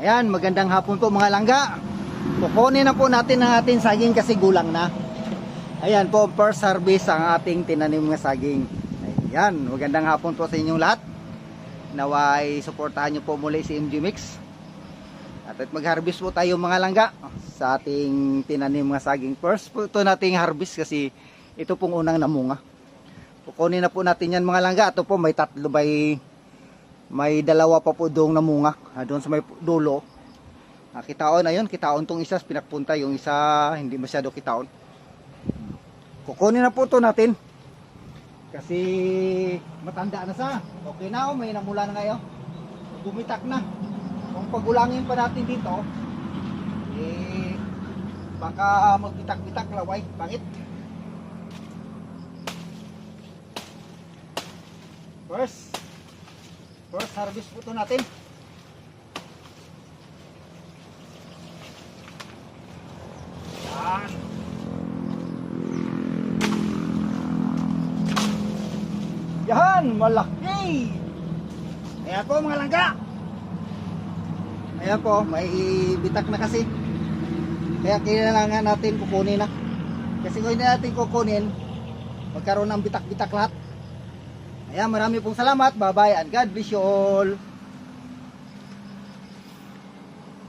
Ayan, magandang hapon po mga langga. Kukunin na po natin ang ating saging kasi gulang na. Ayan po, first harvest ang ating tinanim ng saging. Ayan, magandang hapon po sa inyong lahat. Naway, suportahan nyo po muli si MG Mix. At, at mag-harvest po tayo mga langga sa ating tinanim ng saging. First po ito nating harvest kasi ito pong unang namunga. Kukunin na po natin yan mga langga. Ito po may tatlo may may dalawa pa po doong namunga. Ah, doon sa may dulo. Ah, kitaon ayun, kitaon tong isa pinakpunta, yung isa hindi masyado kitaon. Kukunin na po to natin. Kasi matanda na sa. Okay na oh, may namula na ngayon. Bumitak na. Kung pagulangin pa natin dito, eh baka magbitak-bitak laway, pangit. First, first harvest po to natin. Yan. Yan, malaki. Ayan po mga langga. Ayan po, may bitak na kasi. Kaya kailangan natin kukunin na. Kasi kung hindi natin kukunin, magkaroon ng bitak-bitak lahat. Ayan, marami pong salamat. Bye-bye and God bless you all.